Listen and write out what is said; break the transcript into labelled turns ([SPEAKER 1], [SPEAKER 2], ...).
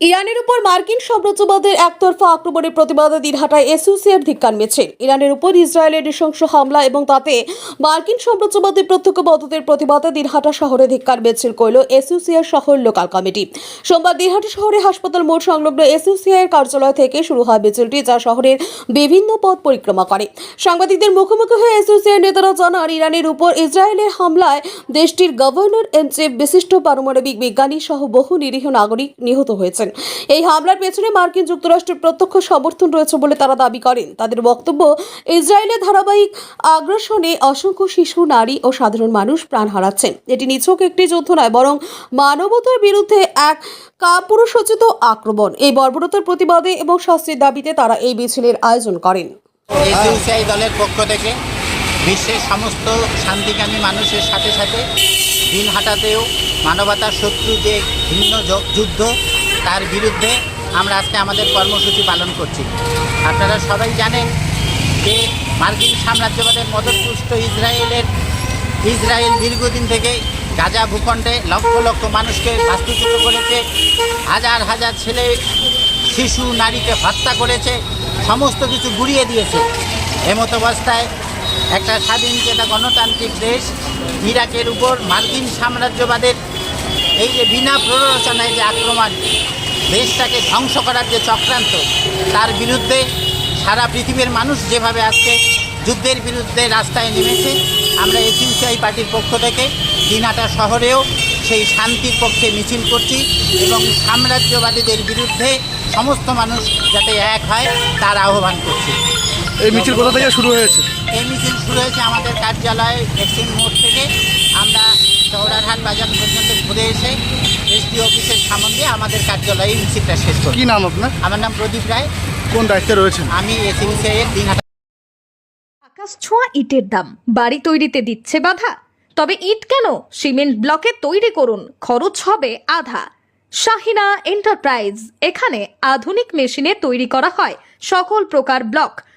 [SPEAKER 1] ইরানের উপর মার্কিন সাম্রাজ্যবাদের একতরফা আক্রমণের প্রতিবাদে দিনহাটায় এসওসিয়ার ধিক্কার মিছিল। ইরানের উপর ইসরায়েলের নৃশংস হামলা এবং তাতে মার্কিন সাম্রাজ্যবাদের প্রত্যক্ষ মদতের প্রতিবাদে দিনহাটা শহরে ধিক্কার মিছিল করল এসওসিয়ার শহর লোকাল কমিটি। সোমবার দিনহাটা শহরে হাসপাতাল মোড় সংলগ্ন এসওসিআইয়ের কার্যালয় থেকে শুরু হয় মিছিলটি, যা শহরের বিভিন্ন পথ পরিক্রমা করে। সাংবাদিকদের মুখোমুখি হয়ে এসওসিআইয়ের নেতারা জানান, ইরানের উপর ইসরায়েলের হামলায় দেশটির গভর্নর এন চিফ বিশিষ্ট পারমাণবিক বিজ্ঞানী সহ বহু নিরীহ নাগরিক নিহত হয়েছেন এই হামলার পেছনে মার্কিন যুক্তরাষ্ট্রের প্রত্যক্ষ সমর্থন রয়েছে বলে তারা দাবি করেন। তাদের বক্তব্য, ইসরায়েলের ধারাবাহিক আগ্রাসনে অসংখ্য শিশু, নারী ও সাধারণ মানুষ প্রাণ হারাচ্ছেন। এটি নিছক একটি যুদ্ধ নয়, বরং মানবতার বিরুদ্ধে এক কাপুরুষোচিত আক্রমণ। এই বর্বরতার প্রতিবাদে এবং শাস্তির দাবিতে তারা এই মিছিলের আয়োজন করেন।
[SPEAKER 2] দলের পক্ষ থেকে বিশ্বের সমস্ত শান্তিকামী মানুষের সাথে সাথে দিন হাটাতেও মানবতার শত্রু যে ভিন্ন যুদ্ধ তার বিরুদ্ধে আমরা আজকে আমাদের কর্মসূচি পালন করছি। আপনারা সবাই জানেন যে মার্কিন সাম্রাজ্যবাদের মদতপুষ্ট ইসরায়েলের, ইসরায়েল দীর্ঘদিন থেকে গাজা ভূখণ্ডে লক্ষ লক্ষ মানুষকে বাস্তুচ্যুত করেছে, হাজার হাজার ছেলে, শিশু, নারীকে হত্যা করেছে, সমস্ত কিছু গুড়িয়ে দিয়েছে। এমত অবস্থায় একটা স্বাধীন যেটা গণতান্ত্রিক দেশ, ইরাকের উপর মার্কিন সাম্রাজ্যবাদের এই যে বিনা প্ররোচনায় যে আক্রমণ দেশটাকে ধ্বংস করার যে চক্রান্ত তার বিরুদ্ধে সারা পৃথিবীর মানুষ যেভাবে আজকে যুদ্ধের বিরুদ্ধে রাস্তায় নেমেছে আমরা এসইউসিআই পার্টির পক্ষ থেকে দিনাটা শহরেও সেই শান্তির পক্ষে মিছিল করছি এবং সাম্রাজ্যবাদীদের বিরুদ্ধে সমস্ত মানুষ যাতে এক হয় তার আহ্বান করছি।
[SPEAKER 3] এই মিছিল কোথা থেকে শুরু হয়েছে?
[SPEAKER 2] এই মিছিল শুরু হয়েছে আমাদের কার্যালয় এক্সচেঞ্জ মোড় থেকে। চৌড়ারহাট বাজার পর্যন্ত ঘুরে এসে এসডি অফিসের সামনে দিয়ে আমাদের কার্যালয়ে মিছিলটা শেষ করি
[SPEAKER 3] কি নাম আপনার?
[SPEAKER 2] আমার নাম প্রদীপ রায়।
[SPEAKER 3] কোন দায়িত্বে রয়েছেন?
[SPEAKER 2] আমি এসইউসিআই এর দিনহাটা
[SPEAKER 4] আকাশ ছোঁয়া ইটের দাম। বাড়ি তৈরিতে দিচ্ছে বাধা। তবে ইট কেন? সিমেন্ট ব্লকে তৈরি করুন। খরচ হবে আধা। শাহিনা এন্টারপ্রাইজ। এখানে আধুনিক মেশিনে তৈরি করা হয়। সকল প্রকার ব্লক।